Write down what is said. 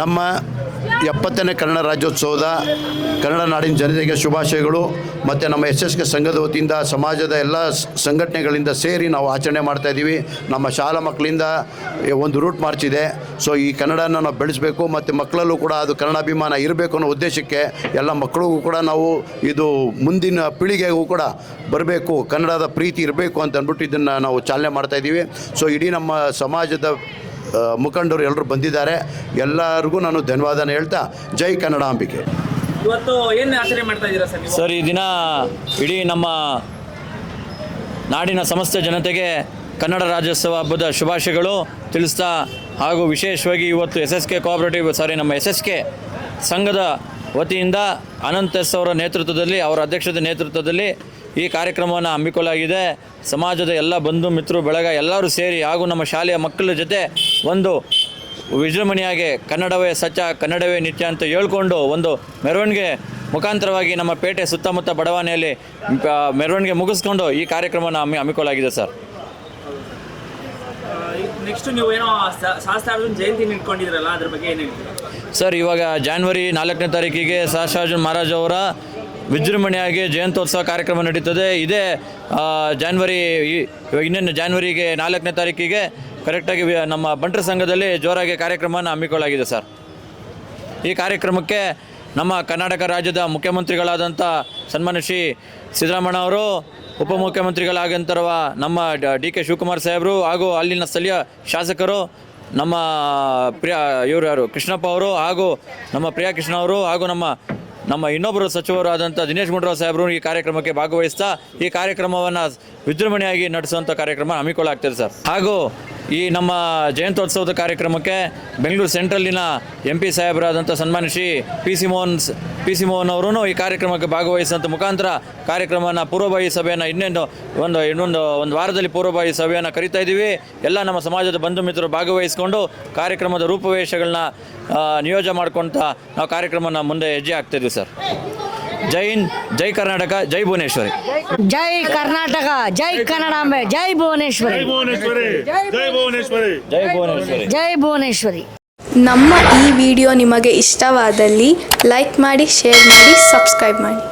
ನಮ್ಮ ಎಪ್ಪತ್ತನೇ ಕನ್ನಡ ರಾಜ್ಯೋತ್ಸವದ ಕನ್ನಡ ನಾಡಿನ ಜನತೆಗೆ ಶುಭಾಶಯಗಳು. ಮತ್ತು ನಮ್ಮ ಎಸ್ ಎಸ್ ಕೆ ಸಂಘದ ವತಿಯಿಂದ ಸಮಾಜದ ಎಲ್ಲ ಸಂಘಟನೆಗಳಿಂದ ಸೇರಿ ನಾವು ಆಚರಣೆ ಮಾಡ್ತಾಯಿದ್ದೀವಿ ನಮ್ಮ ಶಾಲಾ ಮಕ್ಕಳಿಂದ ಒಂದು ರೂಟ್ ಮಾರ್ಚ್ ಇದೆ. ಸೊ ಈ ಕನ್ನಡನ ನಾವು ಬೆಳೆಸಬೇಕು, ಮತ್ತು ಮಕ್ಕಳಲ್ಲೂ ಕೂಡ ಅದು ಕನ್ನಡಾಭಿಮಾನ ಇರಬೇಕು ಅನ್ನೋ ಉದ್ದೇಶಕ್ಕೆ ಎಲ್ಲ ಮಕ್ಕಳಿಗೂ ಕೂಡ ನಾವು ಇದು ಮುಂದಿನ ಪೀಳಿಗೆಗೂ ಕೂಡ ಬರಬೇಕು, ಕನ್ನಡದ ಪ್ರೀತಿ ಇರಬೇಕು ಅಂತ ಅಂದ್ಬಿಟ್ಟು ಇದನ್ನು ನಾವು ಚಾಲನೆ ಮಾಡ್ತಾ ಇದ್ದೀವಿ. ಸೊ ಇಡೀ ನಮ್ಮ ಸಮಾಜದ ಮುಖಂಡರು ಎಲ್ಲರೂ ಬಂದಿದ್ದಾರೆ. ಎಲ್ಲರಿಗೂ ನಾನು ಧನ್ಯವಾದನ ಹೇಳ್ತಾ ಜೈ ಕನ್ನಡಾಂಬಿಕೆ ಇವತ್ತು ಏನು ಆಚರಣೆ ಮಾಡ್ತಾ ಇದ್ದೀರಾ ಸರ್ ನೀವು? ಸರ್ ಈ ದಿನ ಇಡೀ ನಮ್ಮ ನಾಡಿನ ಸಮಸ್ತ ಜನತೆಗೆ ಕನ್ನಡ ರಾಜ್ಯೋತ್ಸವ ಹಬ್ಬದ ಶುಭಾಶಯಗಳು ತಿಳಿಸ್ತಾ ಹಾಗೂ ವಿಶೇಷವಾಗಿ ಇವತ್ತು S S K cooperative sorry ನಮ್ಮ ಎಸ್ ಎಸ್ ಕೆ ಸಂಘದ ವತಿಯಿಂದ ಅನಂತ್ ಎಸ್ ಅವರ ನೇತೃತ್ವದಲ್ಲಿ ಅವರ ಅಧ್ಯಕ್ಷತೆ ನೇತೃತ್ವದಲ್ಲಿ ಈ ಕಾರ್ಯಕ್ರಮವನ್ನು ಹಮ್ಮಿಕೊಳ್ಳಲಾಗಿದೆ. ಸಮಾಜದ ಎಲ್ಲ ಬಂಧು ಮಿತ್ರರು ಬೆಳಗ ಎಲ್ಲರೂ ಸೇರಿ ಹಾಗೂ ನಮ್ಮ ಶಾಲೆಯ ಮಕ್ಕಳ ಜೊತೆ ಒಂದು ವಿಜೃಂಭಣೆಯಾಗಿ ಕನ್ನಡವೇ ಸತ್ಯ ಕನ್ನಡವೇ ನಿತ್ಯ ಅಂತ ಹೇಳ್ಕೊಂಡು ಒಂದು ಮೆರವಣಿಗೆ ಮುಖಾಂತರವಾಗಿ ನಮ್ಮ ಪೇಟೆ ಸುತ್ತಮುತ್ತ ಬಡಾವಣೆಯಲ್ಲಿ ಮೆರವಣಿಗೆ ಮುಗಿಸ್ಕೊಂಡು ಈ ಕಾರ್ಯಕ್ರಮವನ್ನು ಹಮ್ಮಿ ಹಮ್ಮಿಕೊಳ್ಳಲಾಗಿದೆ ಸರ್. ನೆಕ್ಸ್ಟ್ ನೀವು ಏನೋ ಸ- ಸಹಸ್ರಾರ್ಜುನ್ ಜಯಂತಿ ನಿಂತ್ಕೊಂಡಿದ್ರಲ್ಲ ಅದ್ರ ಬಗ್ಗೆ ಏನ್ ಹೇಳ್ತೀರಾ? ಸರ್ ಇವಾಗ ಜಾನ್ವರಿ ನಾಲ್ಕನೇ ತಾರೀಕಿಗೆ ಸಹಸ್ರಾರ್ಜುನ್ ಮಹಾರಾಜ್ ಅವರ ವಿಜೃಂಭಣೆಯಾಗಿ ಜಯಂತ್ಯೋತ್ಸವ ಕಾರ್ಯಕ್ರಮ ನಡೀತದೆ. ಇದೇ ಜಾನ್ವರಿ ಇನ್ನೇನು ಜಾನ್ವರಿಗೆ ನಾಲ್ಕನೇ ತಾರೀಕಿಗೆ ಕರೆಕ್ಟಾಗಿ ನಮ್ಮ ಬಂಟರ ಸಂಘದಲ್ಲಿ ಜೋರಾಗಿ ಕಾರ್ಯಕ್ರಮವನ್ನು ಹಮ್ಮಿಕೊಳ್ಳಲಾಗಿದೆ ಸರ್. ಈ ಕಾರ್ಯಕ್ರಮಕ್ಕೆ ನಮ್ಮ ಕರ್ನಾಟಕ ರಾಜ್ಯದ ಮುಖ್ಯಮಂತ್ರಿಗಳಾದಂಥ ಸನ್ಮಾನ್ಯ ಶ್ರೀ ಸಿದ್ದರಾಮಣ್ಣ ಅವರು, ಉಪಮುಖ್ಯಮಂತ್ರಿಗಳಾಗಂತರುವ ನಮ್ಮ ಡಿ ಕೆ ಶಿವಕುಮಾರ್ ಸಾಹೇಬರು ಹಾಗೂ ಅಲ್ಲಿನ ಸ್ಥಳೀಯ ಶಾಸಕರು, ನಮ್ಮ ಪ್ರಿಯ, ಇವರು ಯಾರು, ಕೃಷ್ಣಪ್ಪ ಅವರು ಹಾಗೂ ನಮ್ಮ ಪ್ರಿಯಾ ಕೃಷ್ಣ ಅವರು ಹಾಗೂ ನಮ್ಮ ನಮ್ಮ ಇನ್ನೊಬ್ಬರು ಸಚಿವರು ಆದಂಥ ದಿನೇಶ್ ಗುಂಡೂರಾವ್ ಸಾಹೇಬರು ಈ ಕಾರ್ಯಕ್ರಮಕ್ಕೆ ಭಾಗವಹಿಸ್ತಾ ಈ ಕಾರ್ಯಕ್ರಮವನ್ನು ವಿಜೃಂಭಣೆಯಾಗಿ ನಡೆಸುವಂಥ ಕಾರ್ಯಕ್ರಮ ಹಮ್ಮಿಕೊಳ್ಳಾಗ್ತದೆ ಸರ್. ಹಾಗೂ ಈ ನಮ್ಮ ಜಯಂತ್ಯೋತ್ಸವದ ಕಾರ್ಯಕ್ರಮಕ್ಕೆ ಬೆಂಗಳೂರು ಸೆಂಟ್ರಲ್ಲಿನ ಎಂ ಪಿ ಸಾಹೇಬರಾದಂಥ ಸನ್ಮಾನಿಸಿ Shri P C Mohan P C Mohan ಅವರೂ ಈ ಕಾರ್ಯಕ್ರಮಕ್ಕೆ ಭಾಗವಹಿಸುವಂಥ ಮುಖಾಂತರ ಕಾರ್ಯಕ್ರಮನ ಪೂರ್ವಭಾವಿ ಸಭೆಯನ್ನು ಇನ್ನೊಂದು ಒಂದು ಇನ್ನೊಂದು, ಒಂದು ವಾರದಲ್ಲಿ ಪೂರ್ವಭಾವಿ ಸಭೆಯನ್ನು ಕರಿತಾ ಇದ್ದೀವಿ. ಎಲ್ಲ ನಮ್ಮ ಸಮಾಜದ ಬಂಧು ಮಿತ್ರರು ಭಾಗವಹಿಸಿಕೊಂಡು ಕಾರ್ಯಕ್ರಮದ ರೂಪವೇಶಗಳನ್ನ ನಿಯೋಜನೆ ಮಾಡ್ಕೊತ ನಾವು ಕಾರ್ಯಕ್ರಮನ ಮುಂದೆ ಹೆಜ್ಜೆ ಹಾಕ್ತಿದ್ವಿ ಸರ್. ಜೈ ಹಿಂದ್ ಜೈ ಕರ್ನಾಟಕ ಜೈ ಭುವನೇಶ್ವರಿ. ಜೈ ಕರ್ನಾಟಕ ಜೈ ಕನ್ನಡಾಂಬೆ ಜೈ ಭುವನೇಶ್ವರಿ. ಭುವನೇಶ್ವರಿ ಜೈ ಭುವನೇಶ್ವರಿ. ಜೈ ಭುವನೇಶ್ವರಿ. ಜೈ ಭುವನೇಶ್ವರಿ. ನಮ್ಮ ಈ ವಿಡಿಯೋ ನಿಮಗೆ ಇಷ್ಟವಾದಲ್ಲಿ ಲೈಕ್ ಮಾಡಿ ಶೇರ್ ಮಾಡಿ ಸಬ್ಸ್ಕ್ರೈಬ್ ಮಾಡಿ.